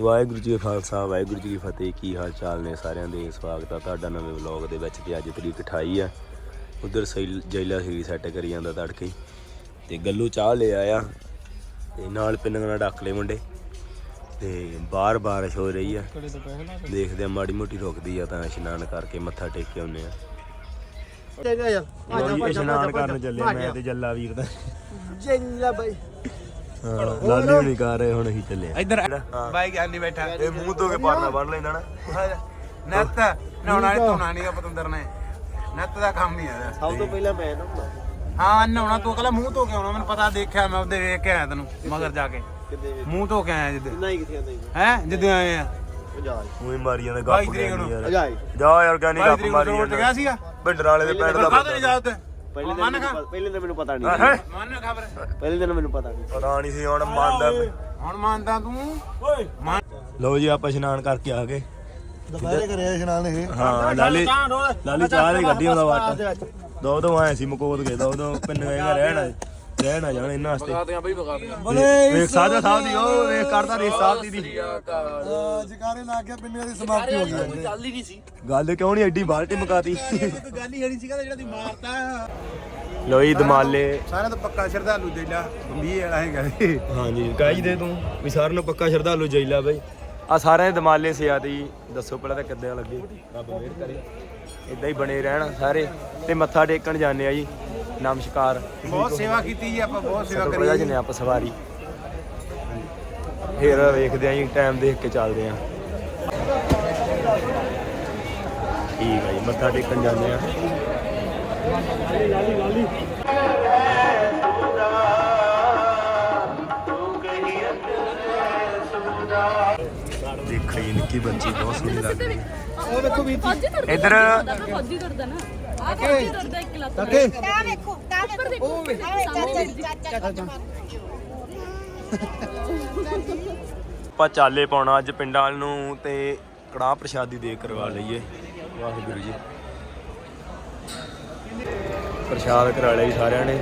ਵਾਹਿਗੁਰੂ ਜੀ ਕਾ ਖਾਲਸਾ ਵਾਹਿਗੁਰੂ ਜੀ ਕੀ ਫਤਿਹ। ਕੀ ਹਾਲ ਚਾਲ ਨੇ ਸਾਰਿਆਂ ਦੇ? ਸਵਾਗਤ ਆ ਤੁਹਾਡਾ ਨਵੇਂ ਵਲੌਗ ਦੇ ਵਿੱਚ ਤੇ ਅੱਜ ਤਰੀਕ 28 ਆ। ਉਧਰ ਜੈਲਾ ਸੀ ਸੈੱਟ ਕਰੀ ਜਾਂਦਾ ਤੜਕੇ। ਤੇ ਗੱਲੂ ਚਾਹ ਲੈ ਆਇਆ। ਤੇ ਨਾਲ ਪਿੰਨਾਂ ਨਾਲ ਡੱਕ ਲਏ ਮੁੰਡੇ। ਤੇ ਬਾਹਰ ਬਾਰਿਸ਼ ਹੋ ਰਹੀ ਆ। ਦੇਖਦੇ ਆ ਮਾੜੀ ਮੋਟੀ ਰੁਕਦੀ ਆ ਤਾਂ ਇਸ਼ਨਾਨ ਕਰਕੇ ਮੱਥਾ ਟੇਕ ਕੇ ਆਉਂਦੇ ਆ। ਚੰਗਾ ਯਾਰ ਲਓ ਜੀ ਇਸ਼ਨਾਨ ਕਰਨ ਚੱਲੇ ਮੈਂ ਤੇ ਜੱਲਾ ਵੀਰ ਦਾ। ਜੰਗਲਾ ਬਾਈ। ਲਾਲੀ ਹੁਣੀ ਕਰ ਰਹੇ ਹੁਣ ਅਸੀਂ ਚੱਲੇ ਆ ਇੱਧਰ ਹਾਂ। ਬਾਈ ਗਿਆਨੀ ਬੈਠਾ। ਇਹ ਮੂੰਹ ਧੋ ਕੇ ਪਰਨਾ ਬੰਨ ਲੈਂਦਾ ਨਾ ਨੱਤ ਨਹਾਉਣਾ ਨਹੀਂ ਧੋਣਾ ਨਹੀਂ ਪਤੰਦਰ ਨੇ। ਨੱਤ ਦਾ ਕੰਮ ਹੀ ਹੈ ਸਭ ਤੋਂ ਪਹਿਲਾਂ ਮੈਂ ਨਾ ਹਾਂ ਨਹਾਉਣਾ ਤੂੰ ਕਹਿੰਦਾ ਮੂੰਹ ਧੋ ਕੇ ਆਉਣਾ। ਮੈਨੂੰ ਪਤਾ ਦੇਖਿਆ ਮੈਂ ਉਹਦੇ ਵੇਖ ਕੇ ਆਇਆ ਤੈਨੂੰ ਮਗਰ ਜਾ ਕੇ। ਮੂੰਹ ਧੋ ਕੇ ਆਇਆ ਜਿੱਦੇ। ਨਹੀਂ ਕਿੱਥੇ ਆਂਦਾ ਹੈ ਜਿੱਦੇ ਆਏ ਆ। ਜਾ ਉਹੀ ਮਾਰੀ ਜਾਂਦਾ ਬਾਈ ਗੱਪ ਯਾਰ। ਜਾਈ ਜਾ ਯਾਰ ਗੱਪ ਮਾਰੀ ਗਿਆ ਜਾਂਦਾ। ਸੀਗਾ? ਭਿੰਡਰ ਵਾਲੇ ਦੇ ਪਿੰਡ ਦਾ ਕਾਹਦੇ ਨਹੀਂ ਜਾ ਉੱਤੇ। ਪਹਿਲੇ ਦਿਨ ਮੈਨੂੰ- ਪਹਿਲੇ ਦਿਨ ਮੈਨੂੰ ਪਤਾ ਹੈਂ? ਨਹੀਂ ਮੰਨ ਖਬਰ ਪਹਿਲੇ ਦਿਨ ਮੈਨੂੰ ਪਤਾ ਨਹੀਂ ਪਤਾ ਨਹੀਂ ਸੀ ਹੁਣ ਮੰਨਦਾ ਹੁਣ ਮੰਨਦਾ ਤੂੰ। ਓਏ। ਮੰਨ ਲਓ ਜੀ ਆਪਾਂ ਇਸ਼ਨਾਨ ਕਰਕੇ ਆ ਗਏ। ਦੁਪਹਿਰੇ ਕਰਿਆ ਇਸ਼ਨਾਨ ਇਹ। ਹਾਂ ਲਾਲੀ ਲਾਲੀ ਚਾਹ ਦੀ ਗੱਡੀ ਆਉਂਦਾ ਵਾਟ ਦੋ ਦੋ ਆਏ ਸੀ ਮਕੋਦ ਗਏ ਦੋ ਦੋ ਪਿੰਨ ਗਏ ਰਹਿਣ। ਰਹਿਣ ਆ ਜਾਣ ਇਹਨਾਂ ਵਾਸਤੇ। ਵੇਖ- ਵੇਖ ਸਾਜਾ ਸਾਹਿਬ ਦੀ ਉਹ ਵੇਖ ਕਰਦਾ ਰੇ ਸਾਹਿਬ ਦੀ ਦੀ। ਜਕਾਰੇ ਲੱਗ ਗਿਆ ਪਿੰਨੇ ਦੀ ਸਮਾਪਤੀ ਹੋ ਗਈ ਚੱਲ ਹੀ। ਨਹੀਂ ਸੀ। ਗੱਲ ਕਿਉਂ ਨਹੀਂ ਐਡੀ ਬਾਲਟੀ ਮਕਾਤੀ। ਗੱਲ ਹੀ ਹਣੀ ਸੀਗਾ ਜਿਹੜਾ ਦੀ ਮਾਰਤਾ। ਜੀ ਦਮਾਲੇ। ਸਾਰਿਆਂ ਤੋਂ ਪੱਕਾ ਸ਼ਰਧਾਲੂ ਦੇਲਾ 20 ਵਾਲਾ ਹੈਗਾ। ਹਾਂਜੀ ਕਹਿ ਦੇ ਤੂੰ ਵੀ ਸਾਰਿਆਂ ਨੂੰ ਪੱਕਾ ਸ਼ਰਧਾਲੂ ਜੈਲਾ ਬਈ। ਆ ਸਾਰਿਆਂ ਦੇ ਦਮਾਲੇ ਸਿਆਦੀ ਦੱਸੋ ਪਹਿਲਾਂ ਤਾਂ ਕਿੱਦਾਂ ਲੱਗੇ? ਰੱਬ ਮਿਹਰ ਕਰੇ। ਇਦਾਂ ਹੀ ਬਣੇ ਰਹਿਣ ਸਾਰੇ ਤੇ ਮੱਥਾ ਟੇਕਣ ਜਾਂਦੇ ਆ ਜੀ। ਨਮਸਕਾਰ। ਬਹੁਤ ਸੇਵਾ ਕੀਤੀ ਜੀ ਆਪਾਂ ਬਹੁਤ ਸੇਵਾ ਕਰੀ ਜਨੇ ਆਪ ਸਵਾਰੀ। ਫਿਰ ਵੇਖਦੇ ਆਂ ਜੀ ਟਾਈਮ ਦੇਖ ਕੇ ਚੱਲਦੇ ਆਂ। ਠੀਕ ਹੈ ਜੀ ਮੱਥਾ ਟੇਕਣ ਜਾਂਦੇ ਆਂ। ਦੇਖੋ ਜੀ ਨਿੱਕੀ ਬੱਚੀ ਬਹੁਤ ਸੋਹਣੀ ਲੱਗ ਰਹੀ ਹੈ ਉਹ ਵੇਖੋ ਵੀਰ ਜੀ। ਇੱਧਰ ਫੌਜੀ ਕਰਦਾ ਨਾ। ਵੇਖੋ ਚਾਚਾ ਚਾਚਾ ਆਪਾਂ ਚਾਲੇ ਪਾਉਣਾ ਅੱਜ ਪਿੰਡਾਂ ਵੱਲ ਨੂੰ ਤੇ ਕੜਾਹ ਪ੍ਰਸ਼ਾਦੀ ਦੇ ਕਰਵਾ ਲਈਏ। ਵਾਹਿਗੁਰੂ ਜੀ। ਪ੍ਰਸ਼ਾਦ ਕਰਾ ਲਿਆ ਜੀ ਸਾਰਿਆਂ ਨੇ।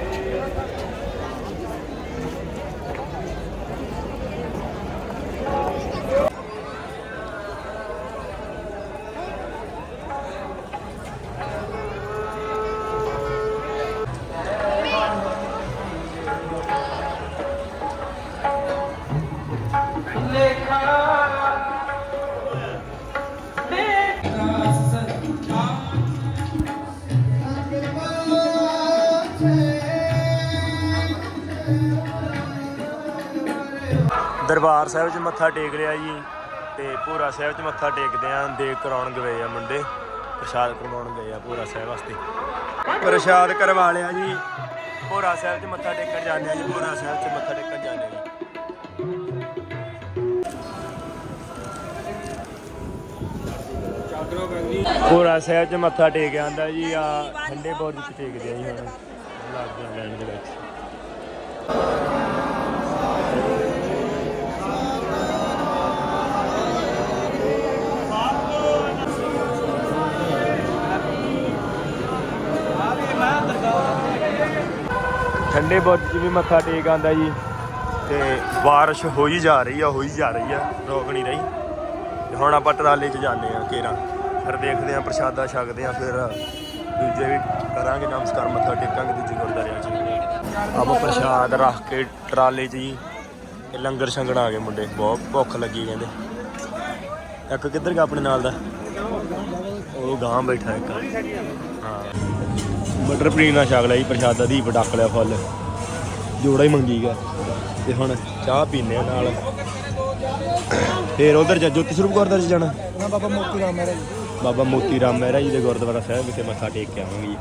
ਦਰਬਾਰ ਸਾਹਿਬ 'ਚ ਮੱਥਾ ਟੇਕ ਲਿਆ ਜੀ ਤੇ ਭੋਰਾ ਸਾਹਿਬ 'ਚ ਮੱਥਾ ਟੇਕਦੇ ਆਂ ਦੇਗ ਕਰਾਉਣ ਗਏ ਆ ਮੁੰਡੇ, ਪ੍ਰਸ਼ਾਦ ਕਰਵਾਉਣ ਗਏ ਆ ਭੋਰਾ ਸਾਹਿਬ ਵਾਸਤੇ। ਪ੍ਰਸ਼ਾਦ ਕਰਵਾ ਲਿਆ ਜੀ। ਭੋਰਾ ਸਾਹਿਬ 'ਚ ਮੱਥਾ ਟੇਕਣ ਜਾਂਦੇ ਆ ਜੀ, ਭੋਰਾ ਸਾਹਿਬ 'ਚ ਮੱਥਾ ਟੇਕਣ ਜਾਂਦੇ ਆ ਜੀ। ਭੋਰਾ ਸਾਹਿਬ 'ਚ ਮੱਥਾ ਟੇਕ ਆਂਦਾ ਜੀ, ਆ ਠੰਡੇ ਬੋਰ 'ਚ ਟੇਕਦੇ ਆ ਜੀ ਹੁਣ। ਲੱਗ ਲੈਣ ਦੇ ਵਿੱਚ। ਠੰਡੇ ਬੁਰਜ 'ਚ ਵੀ ਮੱਥਾ ਟੇਕ ਆਂਦਾ ਜੀ। ਤੇ ਬਾਰਿਸ਼ ਹੋਈ ਜਾ ਰਹੀ ਆ, ਹੋਈ ਜਾ ਰਹੀ ਆ, ਰੋਕ ਨਹੀਂ ਰਹੀ। ਤੇ ਹੁਣ ਆਪਾਂ ਟਰਾਲੇ 'ਚ ਜਾਂਦੇ ਆ ਕੇਰਾ ਫਿਰ ਦੇਖਦੇ ਆ ਪ੍ਰਸ਼ਾਦਾ ਛਕਦੇ ਆ ਫਿਰ ਦੂਜੇ ਵੀ ਕਰਾਂਗੇ ਨਮਸਕਾਰ, ਮੱਥਾ ਟੇਕਾਂਗੇ ਦੂਜੇ ਗੁਰਦਾਰਿਆਂ 'ਚ। ਆਪਾਂ ਪ੍ਰਸ਼ਾਦ ਰੱਖ ਕੇ ਟਰਾਲੇ 'ਚ ਜੀ ਲੰਗਰ ਛੰਗਣ ਆ ਗਏ ਮੁੰਡੇ, ਬਹੁਤ ਭੁੱਖ ਲੱਗੀ ਕਹਿੰਦੇ। ਇੱਕ ਕਿੱਧਰ ਗਿਆ ਆਪਣੇ ਨਾਲ ਦਾ? ਉਹ ਗਾਂ ਬੈਠਾ ਇੱਕ। ਹਾਂ। ਮਟਰ ਪਨੀਰ ਨਾਲ ਛਕ ਲਿਆ ਜੀ ਪ੍ਰਸ਼ਾਦਾ ਦੀ ਡੱਕ ਲਿਆ ਫੁੱਲ। ਜੋੜਾ ਹੀ ਮੰਗੀ ਗਿਆ। ਤੇ ਹੁਣ ਚਾਹ ਪੀਨੇ ਆ ਨਾਲ। ਫੇਰ ਉਧਰ ਜਾ ਜੋਤੀ ਸਰੂਪ ਗੁਰਦੁਆਰੇ 'ਚ ਜਾਣਾ? ਨਾ ਬਾਬਾ ਮੋਤੀ ਰਾਮ ਮਹਾਰਾਜ ਬਾਬਾ ਮੋਤੀ ਰਾਮ ਮਹਿਰਾ ਜੀ ਦੇ ਗੁਰਦੁਆਰਾ ਸਾਹਿਬ ਵਿਖੇ ਮੱਥਾ ਟੇਕ ਕੇ ਆਵਾਂਗੇ ਜੀ।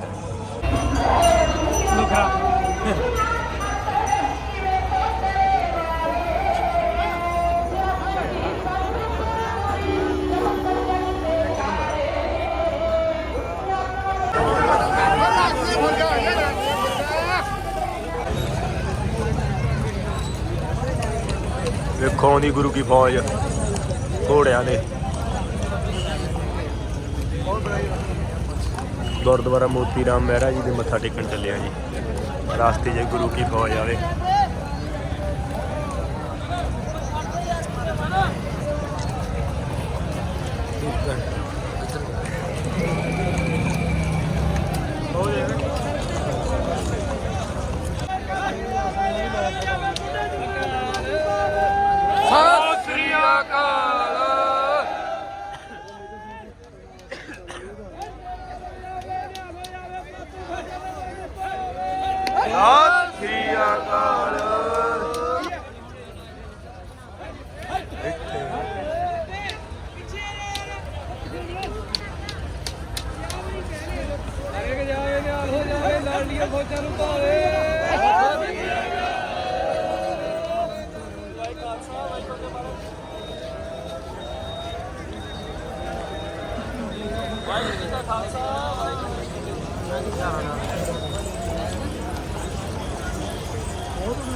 ਆਉਂਦੀ ਗੁਰੂ ਕੀ ਫੌਜ। ਘੋੜਿਆਂ ਦੇ। ਗੁਰਦੁਆਰਾ ਮੋਤੀ ਰਾਮ ਮਹਿਰਾ ਜੀ ਦੇ ਮੱਥਾ ਟੇਕਣ ਚੱਲੇ ਆ ਜੀ। ਰਾਸਤੇ 'ਚ ਗੁਰੂ ਕੀ ਫੌਜ ਆਵੇ। ਸਤਿ ਸ੍ਰੀ ਅਕਾਲ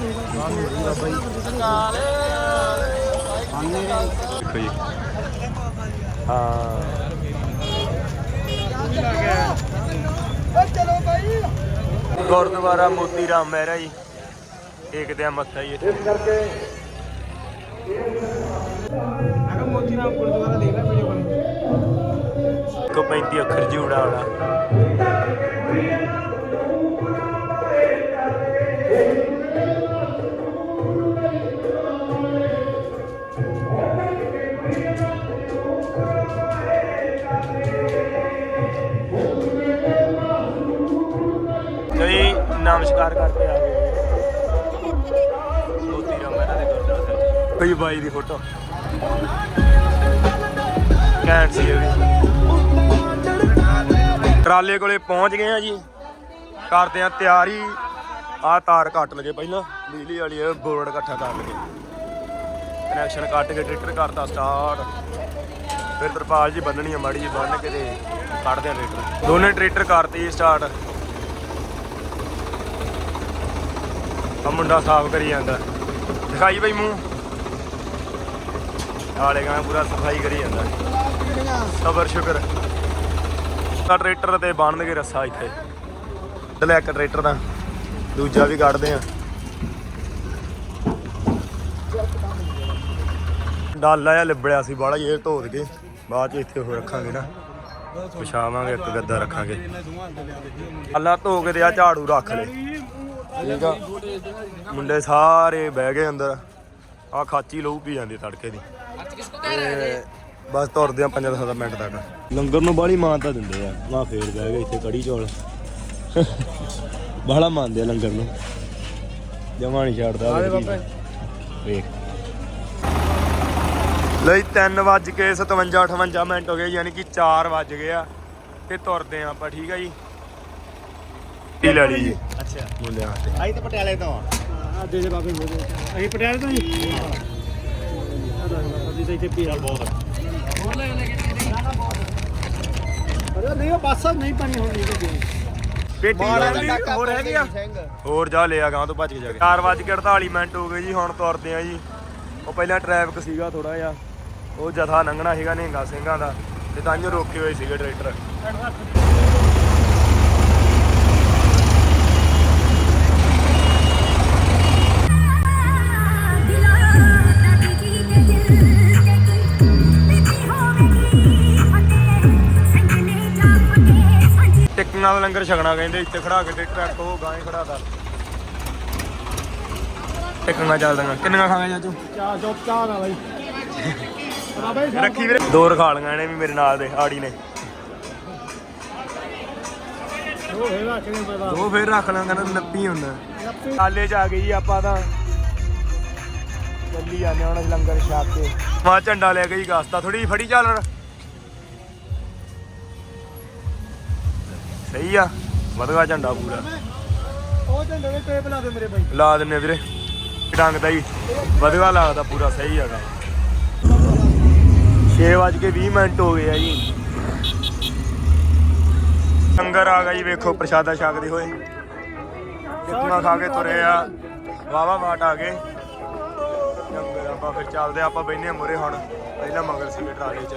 ਦੇਖੋ ਜੀ ਹਾਂ ਗੁਰਦੁਆਰਾ ਮੋਤੀ ਰਾਮ ਮਹਿਰਾ ਜੀ। ਟੇਕਦੇ ਆ ਮੱਥਾ ਜੀ ਇੱਥੇ। ਕੋ। 35 ਅੱਖਰ ਜੂੜਾ ਵਾਲਾ। ਸਾਹਿਬ ਬਾਈ ਦੀ ਫੋਟੋ। ਕੈਂਟ ਸੀ ਇਹ ਟਰਾਲੇ ਕੋਲੇ ਪਹੁੰਚ ਗਏ ਆ ਜੀ। ਕਰਦੇ ਆ ਤਿਆਰੀ। ਆ ਤਾਰ ਕੱਟ ਲਗੇ ਪਹਿਲਾਂ। ਬਿਜਲੀ ਵਾਲੀ ਬੋਰਡ ਇਕੱਠਾ ਕਰ ਲਗੇ। ਕਨੈਕਸ਼ਨ ਕੱਟ ਕੇ ਟਰੈਕਟਰ ਕਰਤਾ ਸਟਾਰਟ ਫਿਰ ਤਰਪਾਲ ਜੀ ਬੰਨਣੀ ਆ ਮਾੜੀ ਜੀ ਬੰਨ ਕੇ ਤੇ ਕੱਢਦੇ ਆ ਟਰੈਕਟਰ ਦੋਨੇ ਟਰੈਕਟਰ ਕਰਤੇ ਸਟਾਰਟ ਆ ਮੁੰਡਾ ਸਾਫ਼ ਕਰੀ ਜਾਂਦਾ। ਦਿਖਾਈ ਬਈ ਮੂੰਹ। ਆਲੇ ਗਾਂ ਪੂਰਾ ਸਫ਼ਾਈ ਕਰੀ ਜਾਂਦਾ। ਸਬਰ ਸ਼ੁਕਰ। ਤਾਂ ਟਰੈਕਟਰ ਤੇ ਬੰਨ੍ਹਦੇ ਰੱਸਾ ਇੱਥੇ। ਲੈ ਟਰੈਕਟਰ ਦਾ। ਦੂਜਾ ਵੀ ਕੱਢਦੇ ਆ। ਡਾਲਾ ਜਿਹਾ ਲਿਬੜਿਆ ਸੀ ਬਾਹਲਾ ਇਹ ਧੋ ਕੇ। ਬਾਅਦ ਚ ਇੱਥੇ ਉਹ ਰੱਖਾਂਗੇ ਨਾ। ਪਛਾਵਾਂਗੇ ਇੱਕ ਗੱਦਾ ਰੱਖਾਂਗੇ। ਅੱਲਾ ਧੋ ਕੇ ਤੇ ਆ ਝਾੜੂ ਰੱਖ ਲੈ। ਠੀਕ ਆ? ਮੁੰਡੇ ਸਾਰੇ ਬਹਿ ਗਏ ਅੰਦਰ। ਆ ਖਾਚੀ ਲਹੂ ਪੀ ਜਾਂਦੀ ਤੜਕੇ ਦੀ। ਤੇ ਬਸ ਤੁਰਦੇ ਆ 5-7 ਮਿੰਟ ਤੱਕ। ਲੰਗਰ ਨੂੰ ਬਾਹਲੀ ਮਾਨਤਾ ਦਿੰਦੇ ਆ। ਮਾ ਫੇਰ ਬਹਿ ਗਏ ਇੱਥੇ ਕੜੀ ਚੌਲ। ਬਾਹਲਾ ਮੰਨਦੇ ਆ ਲੰਗਰ ਨੂੰ। ਜਮਾ ਨਹੀਂ ਛੱਡਦਾ ਵੇਖ। ਲਈ 3 ਵੱਜ ਕੇ 57 58 ਮਿੰਟ ਹੋ ਗਏ ਯਾਨੀ ਕਿ 4 ਵੱਜ ਗਏ ਆ ਤੇ ਤੁਰਦੇ ਆ ਆਪਾਂ ਠੀਕ ਆ ਜੀ? ਟੀ ਲੈ ਲਈ ਜੀ? ਅੱਛਾ। ਮੁੰਡਿਆਂ ਤੇ ਆਈ ਤਾਂ ਪਟਿਆਲੇ ਤੋਂ ਆ। ਆ ਦੇ ਦੇ ਬਾਬੇ ਮੋਦੇ ਅਸੀਂ ਪਟਿਆਲੇ ਤੋਂ ਹੀ। ਅਸੀਂ ਤਾਂ ਇੱਥੇ ਪੀ ਬਹੁਤ। ਅਰੇ ਨਹੀਂ ਉਹ ਬੱਸ ਨਹੀਂ ਪਾਣੀ ਹੁਣ ਨਹੀਂ ਤੇ ਪੇਟੀ ਹੋਰ ਰਹਿ ਗਿਆ ਹੋਰ ਜਾ ਲਿਆ ਗਾਂ ਤੋਂ ਭੱਜ ਕੇ ਜਾ ਕੇ। 4 ਵੱਜ ਕੇ 48 ਮਿੰਟ ਹੋ ਗਏ ਜੀ ਹੁਣ ਤੁਰਦੇ ਆ ਜੀ। ਉਹ ਪਹਿਲਾਂ ਟ੍ਰੈਫਿਕ ਸੀਗਾ ਥੋੜਾ ਜਿਹਾ। ਉਹ ਜਥਾ ਲੰਘਣਾ ਸੀਗਾ ਨਿਹੰਗਾ ਸਿੰਘਾਂ ਦਾ। ਤੇ ਤਾਂ ਹੀ ਰੋਕੇ ਹੋਏ ਸੀਗੇ ਟਰੈਕਟਰ। ਟਿੱਕੀਆਂ ਦਾ ਲੰਗਰ ਛਕਣਾ ਕਹਿੰਦੇ ਇੱਥੇ ਖੜਾ ਕੇ ਟਰੈਕਟਰ ਉਹ ਗਾਂ ਹੀ ਖੜਾ ਕਰ ਟਿੱਕੀਆਂ ਚੱਲਦੀਆਂ ਕਿੰਨੀਆਂ ਖਾਵੇਂ ਚਾਚੂ? ਚਾਹ ਜੋ ਚਾਹ ਨਾ ਬਾਈ। ਰੱਖੀ ਵੀਰੇ। ਦੋ ਰਖਾ ਲਈਆਂ ਇਹਨੇ ਵੀ ਮੇਰੇ ਨਾਲ ਦੇ ਆੜੀ ਨੇ। ਉਹ ਦੋ ਫੇਰ ਰੱਖ ਲਾਂ ਕਹਿੰਦਾ ਨੱਪੀ ਹੁੰਦਾ ਹਾਲੇ ਚ ਆ ਗਈ ਆਪਾਂ ਤਾਂ। ਚੱਲੀ ਜਾਂਦੇ ਹੁਣ ਲੰਗਰ ਛਕ ਕੇ। ਮਾ ਝੰਡਾ ਲੈ ਗਈ ਗਾਸਤਾ ਥੋੜੀ ਫੜੀ ਚੱਲ। ਸਹੀ ਆ ਵਧਗਾ ਝੰਡਾ ਪੂਰਾ। ਉਹ ਝੰਡੇ ਦੇ ਟੇਪ ਲਾ ਦੇ ਮੇਰੇ ਬਾਈ। ਲਾ ਦਿੰਨੇ ਵੀਰੇ। ਡੰਗ ਦਾ ਹੀ ਵਧਗਾ ਲੱਗਦਾ ਪੂਰਾ ਸਹੀ ਹੈਗਾ 6:20 ਮਿੰਟ ਹੋ ਗਏ ਆ ਜੀ। ਲੰਗਰ ਆ ਗਿਆ ਜੀ ਵੇਖੋ ਪ੍ਰਸ਼ਾਦਾ ਛਕਦੇ ਹੋਏ। ਕਿਤਨਾ ਖਾ ਕੇ ਤੁਰੇ ਆ। ਵਾਵਾ ਮਾਟ ਆ ਗਏ। ਲੰਗਰ ਆਪਾਂ ਫਿਰ ਚੱਲਦੇ ਆਪਾਂ ਬੈਨੇ ਮੁਰੇ ਹੁਣ। ਪਹਿਲਾਂ ਮਗਰ ਸੀਗੇ ਟਰਾਲੇ ਚ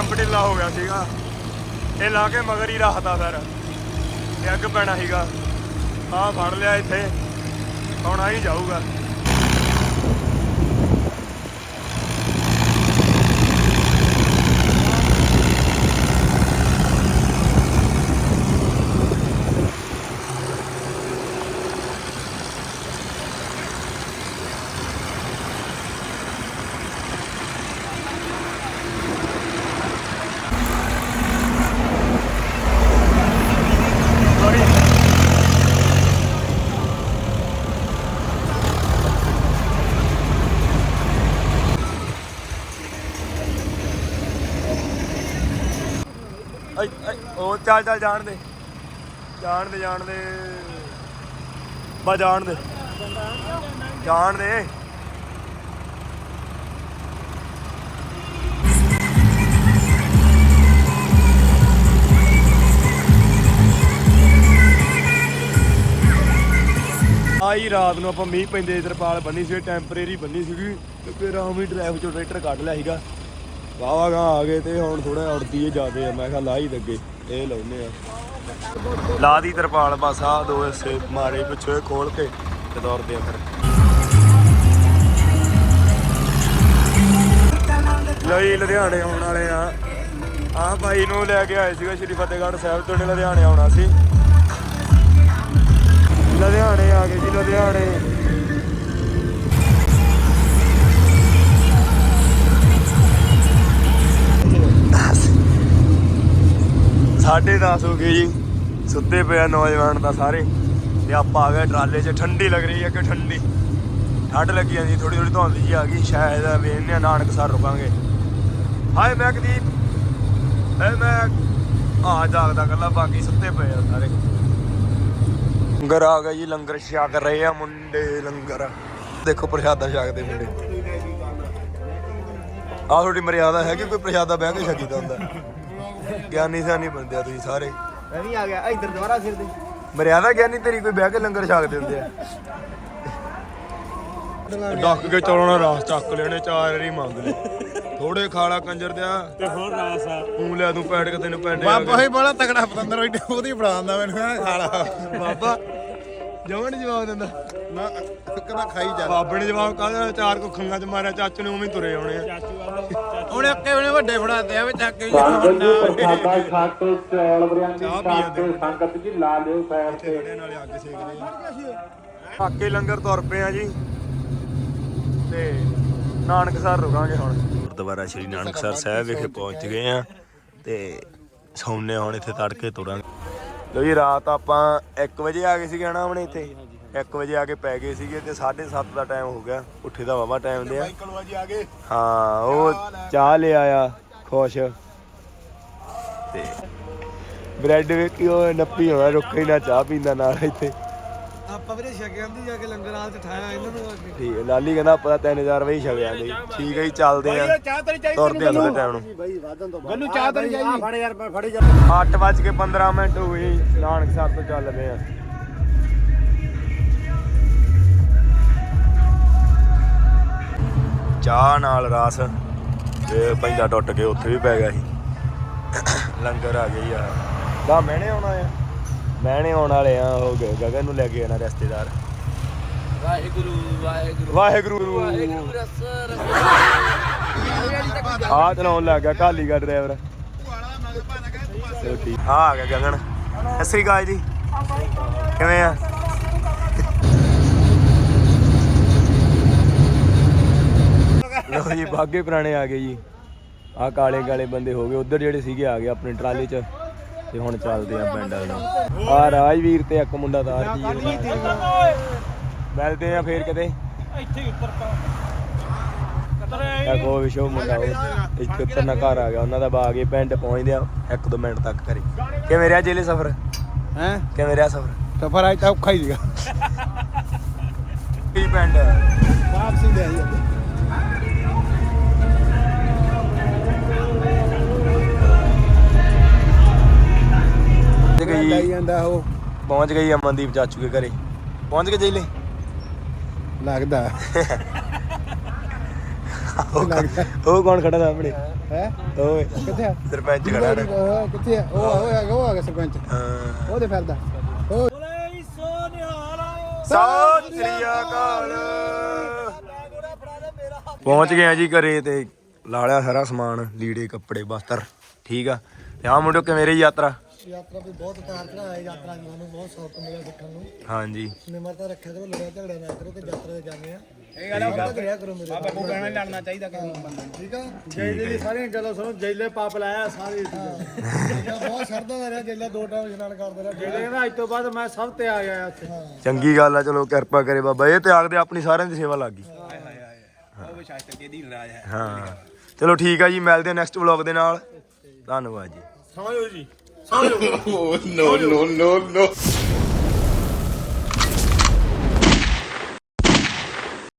ਸਰਾਂਚਰ ਢਿੱਲਾ ਹੋ ਗਿਆ ਸੀਗਾ। ਇਹ ਲਾ ਕੇ ਮਗਰ ਹੀ ਰੱਖਦਾ ਫਿਰ। ਤੇ ਅੱਗ ਪੈਣਾ ਸੀਗਾ। ਆ ਫੜ ਲਿਆ ਇੱਥੇ। ਹੁਣ ਆ ਹੀ ਜਾਊਗਾ। ਚੱਲ ਚੱਲ, ਜਾਣ ਦੇ। ਜਾਣ ਦੇ ਜਾਣ ਦੇ। ਬਾ ਜਾਣ ਦੇ। ਜਾਣ ਦੇ। ਆਈ ਰਾਤ ਨੂੰ ਆਪਾਂ ਮੀਂਹ ਪੈਂਦੇ ਤਰਪਾਲ ਬੰਨੀ ਸੀ ਟੈਂਪਰੇਰੀ ਬੰਨੀ ਸੀਗੀ। ਤੇ ਫਿਰ ਆਮ ਹੀ ਡਰਾਈਵ ਚੋਂ ਟਰੈਕਟਰ ਕੱਢ ਲਿਆ ਸੀਗਾ। ਵਾਵਾ ਗਾ ਆ ਗਏ ਤੇ ਹੁਣ ਥੋੜਾ ਉੜਦੀ ਏ ਜਾਦੇ ਆ। ਮੈਂ ਕਿਹਾ ਲਾ ਹੀ ਲੱਗੇ ਇਹ ਲਾਉਨੇ ਆ। ਲਾ ਦੀ ਤਰਪਾਲ, ਬਸ ਆ ਦੋ ਹਿੱਸੇ ਮਾਰੇ ਪਿੱਛੇ ਖੋਲ ਕੇ ਤੇ ਦੌੜਦੇ ਆ ਫਿਰ। ਲਈ ਲੁਧਿਆਣੇ ਆਉਣ ਵਾਲੇ ਆ। ਆਹ ਭਾਈ ਨੂੰ ਲੈ ਕੇ ਆਏ ਸੀਗਾ ਸ਼੍ਰੀ ਫਤਿਹਗੜ੍ਹ ਸਾਹਿਬ ਤੋਂ ਲੁਧਿਆਣੇ ਆਉਣਾ ਸੀ। ਲੁਧਿਆਣੇ ਆ ਗਏ ਜੀ, ਲੁਧਿਆਣੇ। ਸਾਢੇ 10 ਹੋ ਗਏ ਜੀ। ਸੁੱਤੇ ਪਿਆ ਨੌਜਵਾਨ ਦਾ ਸਾਰੇ। ਤੇ ਆਪਾਂ ਆ ਗਏ ਟਰਾਲੇ 'ਚ। ਠੰਡੀ ਲੱਗ ਰਹੀ ਹੈ ਕਿ ਠੰਡੀ? ਠੰਡ ਲੱਗੀ ਜਾਂਦੀ ਥੋੜੀ ਥੋੜੀ ਧੁੰਦ ਜੀ ਆ ਗਈ। ਸ਼ਾਇਦ ਵੇਖਨੇ ਆ ਨਾਨਕਸਰ ਰੁਕਾਂਗੇ। ਹਾਏ ਮੈਂ ਐ ਮੈਂ ਆ ਜਾਗਦਾ ਕੱਲਾ ਬਾਕੀ ਸੁੱਤੇ ਪਏ ਆ ਸਾਰੇ। ਲੰਗਰ ਆ ਗਿਆ ਜੀ, ਲੰਗਰ ਛਕ ਰਹੇ ਆ ਮੁੰਡੇ, ਲੰਗਰ। ਦੇਖੋ ਪ੍ਰਸ਼ਾਦਾ ਛਕਦੇ ਮੁੰਡੇ। ਆ ਤੁਹਾਡੀ ਮਰਿਆਦਾ ਹੈ ਕਿ ਕੋਈ ਪ੍ਰਸ਼ਾਦਾ ਬਹਿ ਕੇ ਛਕੀਦਾ ਹੁੰਦਾ ਗਿਆਨੀ ਸਿਆਨੀ ਬੰਦੇ ਆ ਤੁਸੀਂ ਸਾਰੇ। ਮੈਂ ਵੀ ਆ ਗਿਆ ਇੱਧਰ ਦੁਬਾਰਾ ਸਿਰ ਦੇ ਮਰਿਆਦਾ ਗਿਆਨੀ ਤੇਰੀ ਕੋਈ ਬਹਿ ਕੇ ਲੰਗਰ ਛਕਦੇ ਹੁੰਦੇ ਆ। ਡੱਕ ਕੇ ਚਲਾਉਣਾ ਰਾਸ ਚੱਕ ਲੈਣੇ ਚਾਰ ਰੀ ਮੰਗ ਲੈ ਥੋੜੇ ਖਾਲਾ ਕੰਜਰ ਦਿਆ। ਤੇ ਹੋਰ ਰਾਸ ਆ। ਤੂੰ ਲਿਆ ਤੂੰ ਪੈਂਟ ਕੇ ਤੈਨੂੰ ਪੈਂਟ ਬਾਬਾ ਹੀ ਬੜਾ ਤਕੜਾ ਪਤੰਦਰ ਉਹਦੀ ਬਣਾਉਂਦਾ ਮੈਨੂੰ ਖਾਲਾ। ਬਾਬਾ। ਜਮਣ ਜਵਾਬ ਦਿੰਦਾ। ਨਾ ਖਾਈ ਜਾ। ਬਾਬੇ ਨੇ ਜਵਾਬ ਕਾਹਦਾ ਚਾਰ ਕੋ ਖੰਗਾ ਚ ਮਾਰਿਆ ਚਾਚੂ ਨੇ ਉਵੇਂ ਹੀ ਤੁਰੇ ਆਉਣੇ ਆ। ਉਹਨੇ ਅੱਕੇ ਉਹਨੇ ਵੱਡੇ ਫੜਾਤੇ ਆ ਵੀ ਚੱਕ ਕੇ ਪ੍ਰਸ਼ਾਦਾ ਖਾ ਕੇ ਚੌਲ ਬਰਿਆਨੀ ਚਾਹ ਖਾ ਪੀ ਕੇ ਸੰਗਤ ਜੀ ਲਾ ਲਿਓ ਸਾਈਡ ਤੇ। ਜਿਹੜੇ ਨਾਲੇ ਅੱਗ ਸੇਕਦੇ ਆ। ਪਾਕੇ ਲੰਗਰ ਤੁਰ ਪਏ ਆ ਜੀ। ਤੇ ਨਾਨਕਸਰ ਰੁਕਾਂਗੇ ਹੁਣ। ਗੁਰਦੁਆਰਾ ਸ਼੍ਰੀ ਨਾਨਕਸਰ ਸਾਹਿਬ ਵਿਖੇ ਪਹੁੰਚ ਗਏ ਆ ਤੇ ਸੌਂਨੇ ਹੁਣ ਇੱਥੇ ਤੜਕੇ ਤੁਰਾਂਗੇ। ਲੋ ਜੀ ਰਾਤ ਆਪਾਂ 1 ਵਜੇ ਆ ਗਏ ਸੀਗੇ ਹਨਾ ਆਪਣੇ ਇੱਥੇ। 1 ਵਜੇ ਆ ਕੇ ਪੈ ਗਏ ਸੀਗੇ ਤੇ 7:30 ਦਾ ਟਾਈਮ ਹੋ ਗਿਆ। ਉੱਠੇ ਦਾ ਵਾਵਾ ਟਾਈਮ ਦੇ ਆ। ਜੀ ਆ ਗਏ। ਹਾਂ ਉਹ ਚਾਹ ਲੈ ਆਇਆ ਖੁਸ਼। ਤੇ ਬ੍ਰੈਡ ਵੇਖੀ ਉਹ ਨੱਪੀ ਹੋਣਾ ਰੁੱਖੇ ਨਾ ਚਾਹ ਪੀਂਦਾ ਨਾਲ ਇੱਥੇ। ਆਪਾਂ ਵੀਰੇ ਛਕਿਆਂ ਦੀ ਜਾ ਕੇ ਲੰਗਰ ਹਾਲ ਚ ਠਾਇਆ ਇਹਨਾਂ ਨੂੰ ਅੱਗੇ ਠੀਕ ਹੈ ਲਾਲੀ ਕਹਿੰਦਾ ਆਪਾਂ ਤਾਂ 3000 ਵਜੇ ਜੀ ਠੀਕ ਹੈ ਜੀ ਚੱਲਦੇ ਆ। ਚਾਹ ਤੇਰੀ ਚਾਹੀਦੀ ਤੁਰਦੇ ਆ ਥੋੜੇ ਟਾਈਮ ਨੂੰ। ਮੈਨੂੰ ਚਾਹ ਤੇਰੀ ਚਾਹੀਦੀ। ਫੜ ਯਾਰ ਫੜੀ ਜਾ 8 ਵੱਜ ਕੇ 15 ਮਿੰਟ ਹੋ ਗਏ ਜੀ, ਨਾਨਕਸਰ ਤੋਂ ਚੱਲਦੇ ਆ। ਚਾਹ ਨਾਲ ਰਸ ਤੇ ਪੈਂਦਾ ਟੁੱਟ ਕੇ ਉੱਥੇ ਵੀ ਪੈ ਗਿਆ ਸੀ। ਲੰਗਰ ਆ ਗਈ ਆ ਦਾ ਮਹਿਣੇ ਆਉਣਾ ਆ। ਮਹਿਣੇ ਆਉਣ ਵਾਲੇ ਆ ਹੋ ਗਏ ਗਗਨ ਨੂੰ ਲੈ ਕੇ ਆਣਾ ਰਿਸ਼ਤੇਦਾਰ। ਵਾਹਿਗੁਰੂ ਵਾਹਿਗੁਰੂ। ਵਾਹਿਗੁਰੂ। ਆ ਚਲਾਉਣ ਲੱਗ ਗਿਆ ਕਾਲੀ ਦਾ ਡਰਾਈਵਰ ਆ ਗਿਆ ਗਗਨ। ਸਤਿ ਸ੍ਰੀ ਅਕਾਲ ਜੀ। ਕਿਵੇਂ ਆ? ਲੋ ਜੀ ਬਾਗੇ ਪੁਰਾਣੇ ਆ ਗਏ ਜੀ। ਆ ਕਾਲੇ ਕਾਲੇ ਬੰਦੇ ਹੋ ਗਏ। ਉਧਰ ਜਿਹੜੇ ਸੀਗੇ ਆ ਗਏ ਆਪਣੇ ਟਰਾਲੇ 'ਚ। ਤੇ ਹੁਣ ਚੱਲਦੇ ਆ ਪਿੰਡ ਵੱਲ ਆ ਰਾਜਵੀਰ ਤੇ ਇੱਕ ਮੁੰਡਾ ਤਾਰ ਜੀ ਮਿਲਦੇ ਆ ਫੇਰ ਕਿਤੇ। ਇੱਕ ਉਹ ਵਿਸ਼ੋ ਮੁੰਡਾ ਉਹ ਇੱਥੇ ਉਤਰਨਾ ਘਰ ਆ ਗਿਆ। ਉਹਨਾਂ ਦਾ ਬਾਗ ਇਹ ਪਿੰਡ ਪਹੁੰਚਦੇ ਆ ਇੱਕ ਦੋ ਮਿੰਟ ਤੱਕ ਘਰੇ ਕਿਵੇਂ ਰਿਹਾ ਜੇਲੇ ਸਫ਼ਰ? ਹੈ? ਕਿਵੇਂ ਰਿਹਾ ਸਫ਼ਰ? ਸਫਰ ਆਈ ਤਾਂ ਔਖਾ ਹੀ ਸੀਗਾ। ਕੀ ਪਿੰਡ ਵਾਪਸੀ ਦੇ ਆਈ ਲਈ ਗਈ। ਜਾਂਦਾ ਉਹ। ਪਹੁੰਚ ਗਈ ਅਮਨਦੀਪ ਚਾਚੂ ਦੇ ਘਰੇ। ਪਹੁੰਚ ਗਏ ਜੇਲੇ? ਲੱਗਦਾ। ਉਹ ਕ- ਉਹ ਕੌਣ ਖੜਾ ਸਾਹਮਣੇ ਹੈ? ਓਏ। ਕਿੱਥੇ ਆ? ਸਰਪੰਚ ਖੜਾ ਉਹ ਕਿੱਥੇ ਆ? ਉਹ ਉਹ ਆ ਗਿਆ ਉਹ ਆ ਗਿਆ ਸਰਪੰਚ। ਹਾਂ। ਉਹਦੇ ਫਿਰਦਾ ਉਹ ਸਤਿ ਸ੍ਰੀ ਅਕਾਲ। ਪਹੁੰਚ ਗਏ ਆ ਜੀ ਘਰੇ ਤੇ ਲਾ ਲਿਆ ਸਾਰਾ ਸਮਾਨ ਲੀੜੇ ਕੱਪੜੇ ਬਸਤਰ। ਠੀਕ ਆ। ਤੇ ਆ ਮੁੰਡੋ ਕਿਵੇਂ ਰਹੀ ਯਾਤਰਾ? ਯਾਤਰਾ ਵੀ ਬਹੁਤ ਉਤਾਰ ਚੜਾਏ ਯਾਤਰਾ ਦੀ ਸਾਨੂੰ ਬਹੁਤ ਸੌਕ ਮਿਲਿਆ ਸਿੱਖਣ ਨੂੰ। ਹਾਂਜੀ। ਨਿਮਰਤਾ ਰੱਖਿਆ ਕਰੋ ਲੜਿਆ ਝਗੜਿਆ ਨਾ ਕਰੋ ਤੇ ਯਾਤਰਾ ਤੇ ਜਾਂਦੇ ਆ ਇਹ ਗੱਲ ਕਰਿਆ ਕਰੋ ਮੇਰੇ ਬਾਬਾ ਕੋ ਕਹਿਣਾ ਲੜਨਾ ਚਾਹੀਦਾ ਕਿਸੇ ਨੂੰ। ਬੰਦੇ ਨੂੰ ਠੀਕ ਆ? ਜੈਲੇ ਦੀ ਸਾਰੀਆਂ ਗੱਲਾਂ ਸੁਣੋ ਜੈਲੇ ਪਾਪ ਲਾਇਆ ਸਾਰੇ ਬਹੁਤ ਸ਼ਰਧਾ ਦਾ ਰਿਹਾ ਜੈਲੇ ਦੋ ਟਾਈਮ ਇਸ਼ਨਾਨ ਕਰਦੇ ਰਿਹਾ। ਜੈਲੇ ਕਹਿੰਦਾ ਅੱਜ ਤੋਂ ਬਾਅਦ ਮੈਂ ਸਭ ਤੇ ਆ ਗਿਆ ਇੱਥੇ ਚੰਗੀ ਗੱਲ ਆ ਚਲੋ ਕਿਰਪਾ ਕਰੇ ਬਾਬਾ ਇਹ ਤੇ ਆਖਦੇ ਆਪਣੀ ਸਾਰਿਆਂ ਦੀ ਸੇਵਾ ਲੱਗ ਗਈ। ਉਹ ਵਿਸ਼ਾਸਤਰ ਕੇ ਦੀ ਰਾਜ ਹੈ। ਹਾਂ। ਚਲੋ ਠੀਕ ਆ ਜੀ ਮਿਲਦੇ ਆ ਨੈਕਸਟ ਵਲੌਗ ਦੇ ਨਾਲ। ਧੰਨਵਾਦ ਜੀ। ਸਮਝੋ ਜੀ। ਨੋ ਨੋ ਨੋ ਨੋ